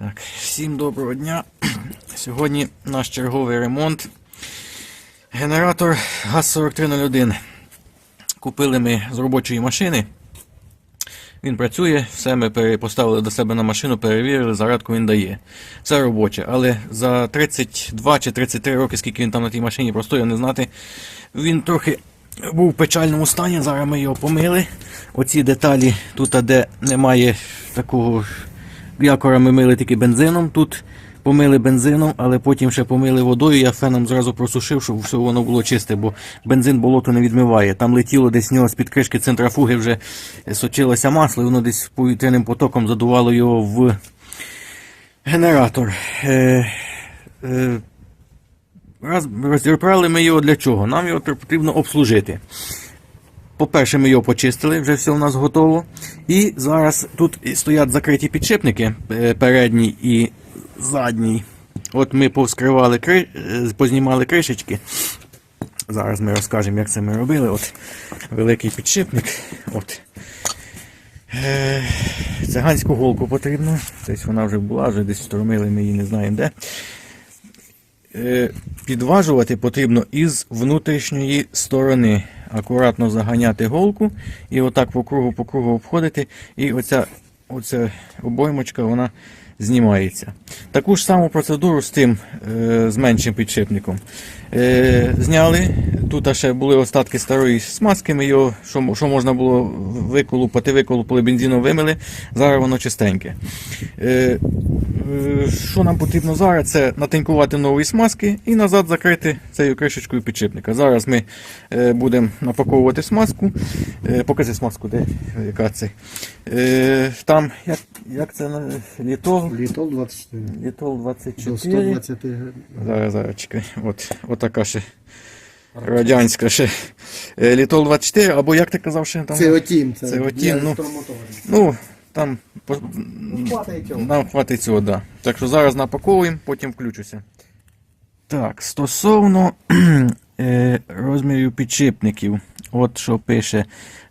Так, всім доброго дня. Сьогодні наш черговий ремонт. Генератор ГАЗ-4301. Купили ми з робочої машини. Він працює, все ми поставили до себе на машину, перевірили, зарядку він дає. Це робоче, але за 32 чи 33 роки, скільки він там на тій машині простояв, не знати. Він трохи був в печальному стані, зараз ми його помили. Оці деталі, тут, де немає такого якора, ми мили тільки бензином. Тут помили бензином, але потім ще помили водою. Я феном зразу просушив, щоб все воно було чисте, бо бензин болото не відмиває. Там летіло десь в нього з-під кришки центрафуги вже сочилося масло, і воно десь повітряним потоком задувало його в генератор. Е, е, Раз, розібрали ми його для чого? Нам його потрібно обслужити. По-перше, ми його почистили, вже все у нас готово. І зараз тут стоять закриті підшипники, е, передній і задній. От ми повскривали, кри... е, познімали кришечки. Зараз ми розкажемо, як це ми робили. От великий підшипник. От. Е, Циганську голку потрібно. Десь вона вже була, вже десь встромили, ми її не знаємо де. Підважувати потрібно із внутрішньої сторони. Акуратно заганяти голку і отак по кругу по кругу обходити. І оця, оця обоймочка вона знімається. Таку ж саму процедуру з тим, е, з меншим підшипником. Е, зняли. Тут ще були остатки старої смазки. Ми його, що, що можна було виколупати, виколупали, бензином вимили. Зараз воно чистеньке. Е, Е, Що нам потрібно зараз? Це натинкувати нові смазки і назад закрити цією кришечкою підшипника. Зараз ми е, будемо напаковувати смазку. Е, Покажи смазку, де яка це. Е, Там, як, як це літол? Літол 24. Літол До 120 Зараз, зараз, чекай. От, отака ще радянська ще. Е, Літол 24, або як ти казав, ще там? Це отім. Це, Це отім, ну. Ну, там по- хватить цього. нам хватить цього, да. Так що зараз напаковуємо, потім включуся. Так, стосовно е, розмірів підшипників, от що пише.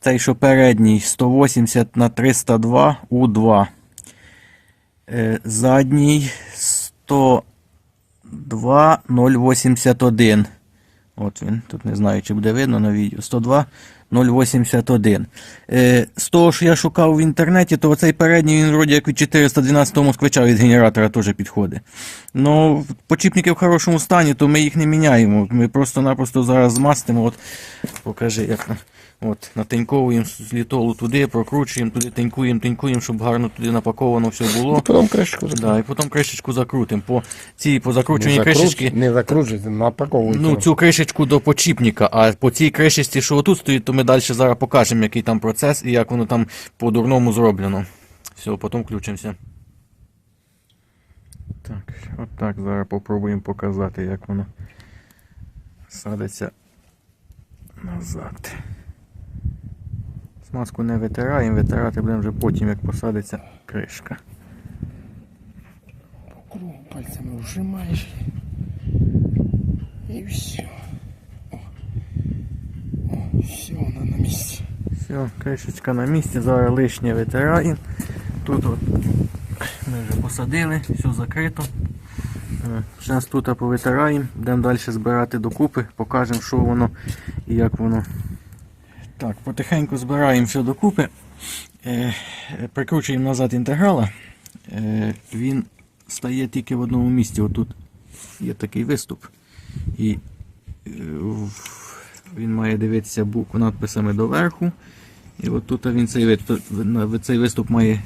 Цей, що передній 180 на 302 У2. Е, задній 102 081. От він, тут не знаю, чи буде видно на відео. 102 081. Е, з того, що я шукав в інтернеті, то оцей передній він вроді як від 412 москвича від генератора теж підходить. Ну, почіпники в хорошому стані, то ми їх не міняємо. Ми просто-напросто зараз змастимо. От, покажи, як от, натеньковуємо з літолу туди, прокручуємо туди, тенькуємо, тенькуємо, щоб гарно туди напаковано все було. Потом кришку Да, і потім кришечку закрутимо. По цій по закрученій кришечки. Не закручуйте, напаковуйте. Ну, цю кришечку до почіпника, а по цій кришечці, що отут стоїть, то ми далі зараз покажемо, який там процес і як воно там по-дурному зроблено. Все, потім включимося. Так, от так зараз попробуємо показати, як воно садиться назад. Смазку не витираємо, витирати будемо вже потім, як посадиться кришка. Кругу пальцями вжимаєш. І все. О. О, все, вона на місці. Все, кришечка на місці, зараз лишнє витираємо. Тут от ми вже посадили, все закрито. Зараз тут повитираємо, будемо далі збирати докупи, покажемо, що воно і як воно. Так, потихеньку збираємо все докупи. Е, прикручуємо назад інтеграла. Е, він стає тільки в одному місці. Отут є такий виступ. І е, він має дивитися букву надписами доверху. І от тут він цей виступ має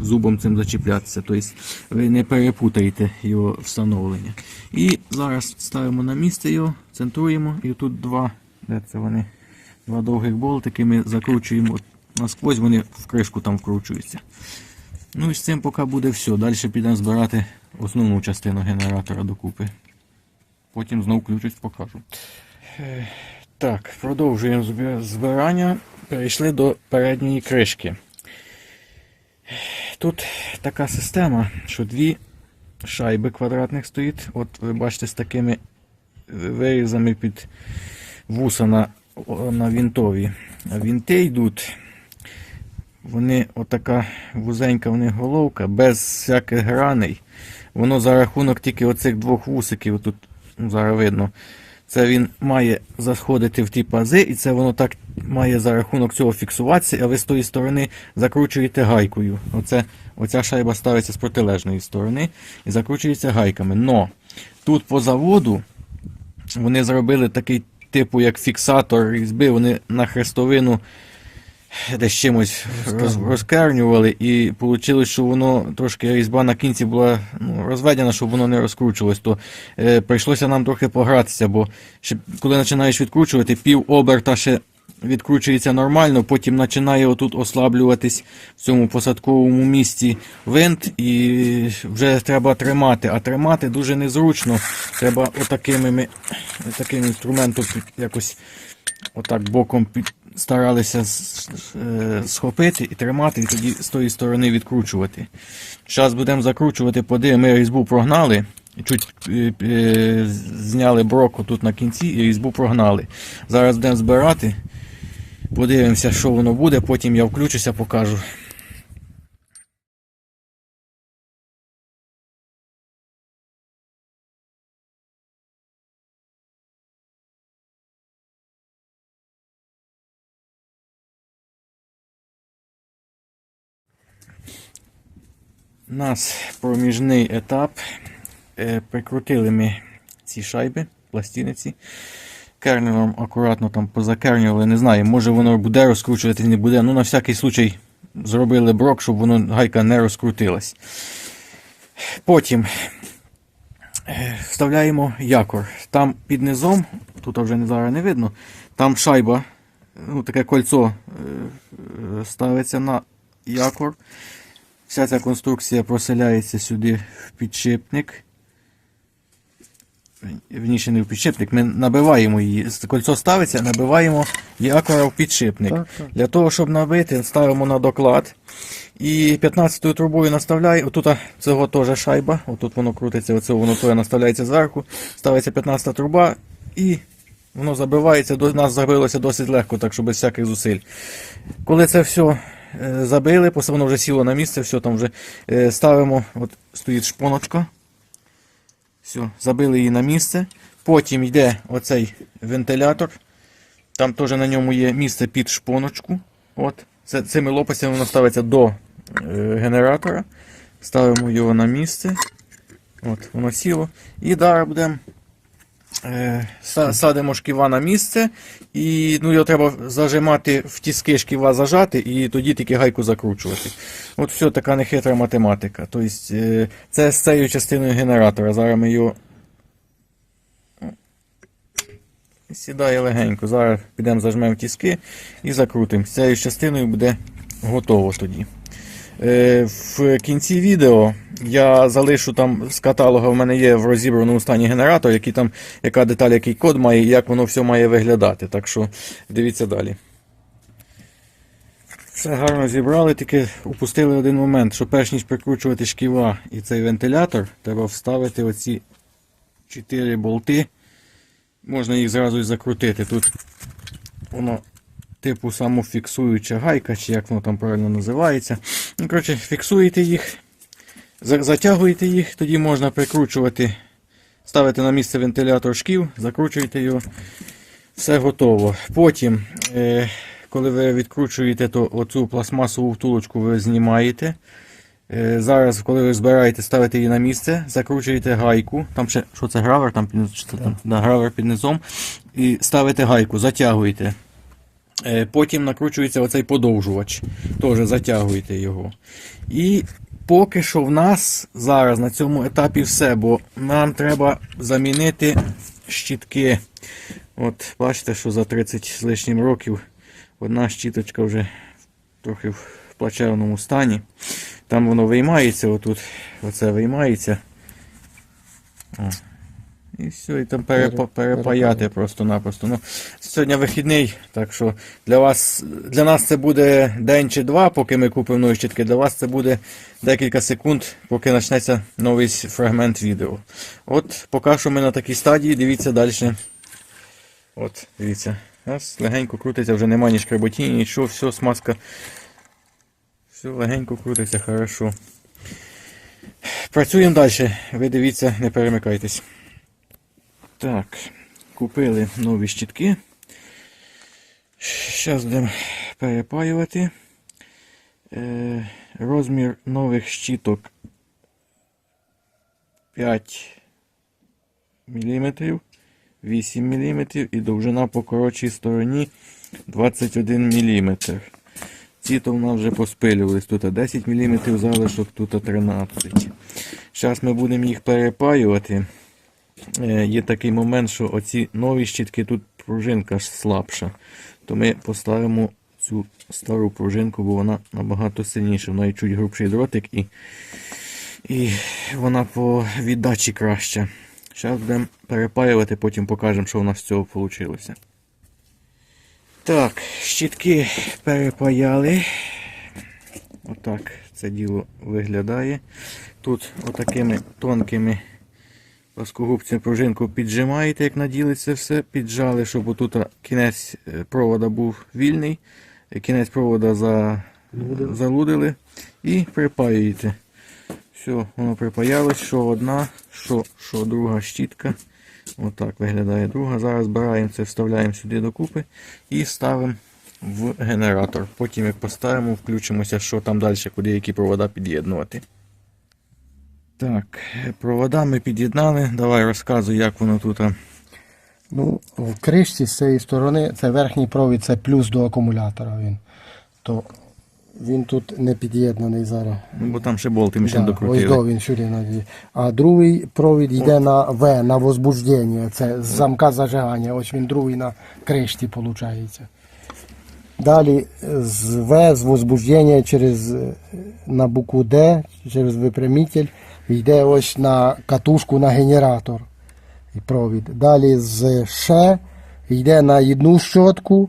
зубом цим зачіплятися. Тобто ви не перепутаєте його встановлення. І зараз ставимо на місце його, центруємо. І тут два, де це вони, два довгих болтики ми закручуємо насквозь, вони в кришку там вкручуються. Ну і з цим поки буде все. Далі підемо збирати основну частину генератора докупи. Потім знову включусь, покажу. Е, Так, продовжуємо збирання. Перейшли до передньої кришки. Тут така система, що дві шайби квадратних стоїть. От ви бачите з такими вирізами під вуса на, на вінтові. Вінти йдуть вони отака вузенька в них головка, без всяких граней. Воно за рахунок тільки оцих двох вусиків, тут ну, зараз видно. Це він має заходити в ті пази, і це воно так має за рахунок цього фіксуватися, а ви з тої сторони закручуєте гайкою. Оце, оця шайба ставиться з протилежної сторони і закручується гайками. Но тут по заводу вони зробили такий типу, як фіксатор різьби, вони на хрестовину десь чимось роз, розкернювали, і вийшло, що воно трошки різьба на кінці була ну, розведена, щоб воно не розкручувалось. То е, прийшлося нам трохи погратися, бо ще, коли починаєш відкручувати, пів оберта ще відкручується нормально, потім починає отут ослаблюватись в цьому посадковому місці винт, і вже треба тримати. А тримати дуже незручно. Треба отакими ми- таким інструментом якось отак боком старалися е, схопити і тримати, і тоді з тої сторони відкручувати. Зараз будемо закручувати, подивимо, ми різьбу прогнали. Чуть е, е, зняли брок тут на кінці і різьбу прогнали. Зараз будемо збирати. Подивимося, що воно буде, потім я включуся, покажу. У нас проміжний етап. Е, Прикрутили ми ці шайби, пластиниці. Кернером акуратно там позакернювали, не знаю, може воно буде розкручувати, не буде. Ну, на всякий случай зробили брок, щоб воно гайка не розкрутилась. Потім вставляємо якор. Там під низом, тут вже зараз не видно, там шайба, ну, таке кольцо е, е, ставиться на якор. Вся ця конструкція проселяється сюди в підшипник. Вніше не в підшипник, ми набиваємо її. Кольцо ставиться, набиваємо якора в підшипник. Так, так. Для того, щоб набити, ставимо на доклад. І 15 трубою наставляємо. Отут цього теж шайба. Отут воно крутиться, оце воно теж наставляється зверху. Ставиться 15-та труба і воно забивається. До нас забилося досить легко, так що без всяких зусиль. Коли це все е, забили, воно вже сіло на місце, все там вже е, ставимо, от стоїть шпоночка. Все, забили її на місце. Потім йде оцей вентилятор. Там теж на ньому є місце під шпоночку. От. Цими лопастями воно ставиться до е, генератора. Ставимо його на місце. От, воно сіло. І далі будемо. Е, са- садимо шківа на місце, і ну, його треба зажимати в тіски шківа зажати, і тоді тільки гайку закручувати. От все така нехитра математика. Тобто, е, це з цією частиною генератора. Зараз ми його. Сідає легенько. Зараз підемо зажмемо тіски і закрутимо. З цією частиною буде готово тоді. Е, В кінці відео я залишу там з каталога, в мене є в розібраному стані генератор, який там, яка деталь, який код має і як воно все має виглядати. Так що дивіться далі. Все гарно зібрали, тільки упустили один момент, що перш ніж прикручувати шківа і цей вентилятор, треба вставити оці 4 болти. Можна їх зразу і закрутити. Тут воно типу самофіксуюча гайка, чи як воно там правильно називається. Ну, коротше, фіксуєте їх, затягуєте їх, тоді можна прикручувати, ставити на місце вентилятор шків, закручуєте його. Все готово. Потім, е, коли ви відкручуєте, то оцю пластмасову втулочку ви знімаєте. Е, зараз, коли ви збираєте, ставите її на місце, закручуєте гайку. Там ще, що це гравер, там, там да, гравер під низом. І ставите гайку, затягуєте. Е, Потім накручується оцей подовжувач. Теж затягуєте його. І поки що в нас зараз на цьому етапі все, бо нам треба замінити щітки. От бачите, що за 30 з лишнім років одна щіточка вже трохи в плачевному стані. Там воно виймається, отут, оце виймається. О. І все, і там перепа- перепаяти просто-напросто. Ну, сьогодні вихідний, так що для вас, для нас це буде день чи два, поки ми купимо нові щітки. Для вас це буде декілька секунд, поки почнеться новий фрагмент відео. От, поки що ми на такій стадії, дивіться далі. От, дивіться. Раз, легенько крутиться, вже немає ні шкреботіння, нічого, все, смазка Все легенько крутиться, хорошо. Працюємо далі. Ви дивіться, не перемикайтесь. Так, купили нові щітки. Зараз будемо перепаювати. Е, розмір нових щіток 5 мм, 8 мм і довжина по коротшій стороні 21 мм. Ці то в нас вже поспилювались. Тут 10 мм залишок, тут 13 Зараз ми будемо їх перепаювати. Е, Є такий момент, що оці нові щітки тут пружинка слабша. То ми поставимо цю стару пружинку, бо вона набагато сильніша. В неї чуть грубший дротик і, і вона по віддачі краща. Зараз будемо перепаювати, потім покажемо, що у нас з цього вийшло. Так, щітки перепаяли. Отак це діло виглядає. Тут отакими тонкими плоскогубцями пружинку піджимаєте, як наділиться все, піджали, щоб отут кінець е, провода був вільний, кінець провода за... залудили і припаюєте. Все, воно припаялось, що одна, що, що друга щітка. Отак виглядає друга. Зараз збираємо це, вставляємо сюди докупи і ставимо в генератор. Потім як поставимо, включимося, що там далі, куди які провода під'єднувати. Так, провода ми під'єднали. Давай розказуй, як воно тут. Ну, в кришці з цієї сторони це верхній провід, це плюс до акумулятора. Він. То він тут не під'єднаний зараз. Ну, бо там ще болти ми ще Да, ось до він сюди надіє. А другий провід йде на В, на возбуждення. Це з замка зажигання. Ось він другий на кришці виходить. Далі з В, з возбуждення через е, на букву Д, через випрямитель, йде ось на катушку на генератор. І провід. Далі з Ш йде на одну щотку,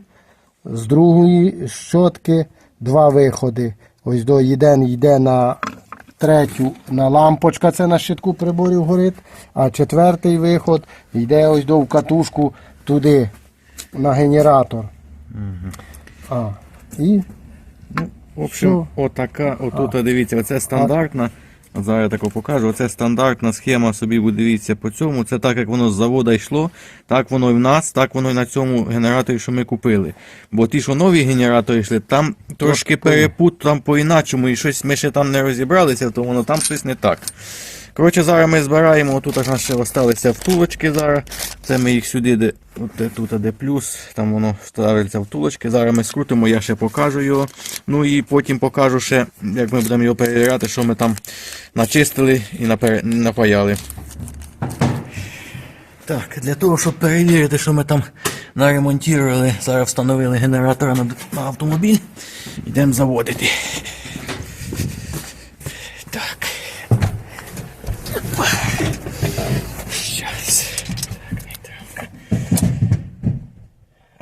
з другої щотки два виходи. Ось до один йде на третю на лампочка, це на щитку приборів горить, а четвертий виход йде ось до в катушку туди, на генератор. А, і В общем, отака, отут, дивіться, оце стандартна. Зараз я тако покажу. Оце стандартна схема собі ви дивіться по цьому. Це так, як воно з завода йшло, так воно і в нас, так воно і на цьому генераторі, що ми купили. Бо ті, що нові генератори йшли, там трошки перепут, там по-іначому, і щось ми ще там не розібралися, то воно там щось не так. Коротше, зараз ми збираємо, тут у нас ще залишилися втулочки зараз. Це ми їх сюди, де, от тут де плюс, там воно ставиться втулочки. Зараз ми скрутимо, я ще покажу його. Ну і потім покажу ще, як ми будемо його перевіряти, що ми там начистили і напаяли. Так, для того, щоб перевірити, що ми там наремонтували, зараз встановили генератор на автомобіль. Йдемо заводити.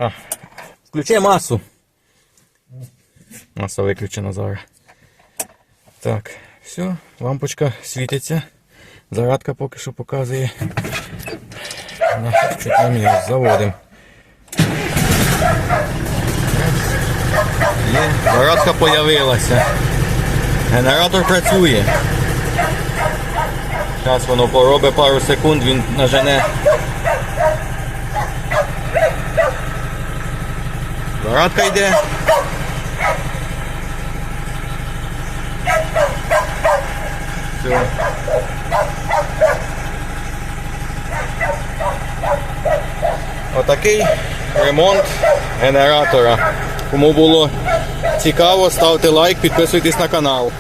А, включай масу. Маса виключена зараз. Так, все, лампочка світиться. Зарадка поки що показує. На, чуть на мінус заводимо. Є, зарадка появилася. Генератор працює. Зараз воно поробить пару секунд, він нажене. Зарадка йде. Все. Отакий ремонт генератора. Кому було цікаво, ставте лайк, підписуйтесь на канал.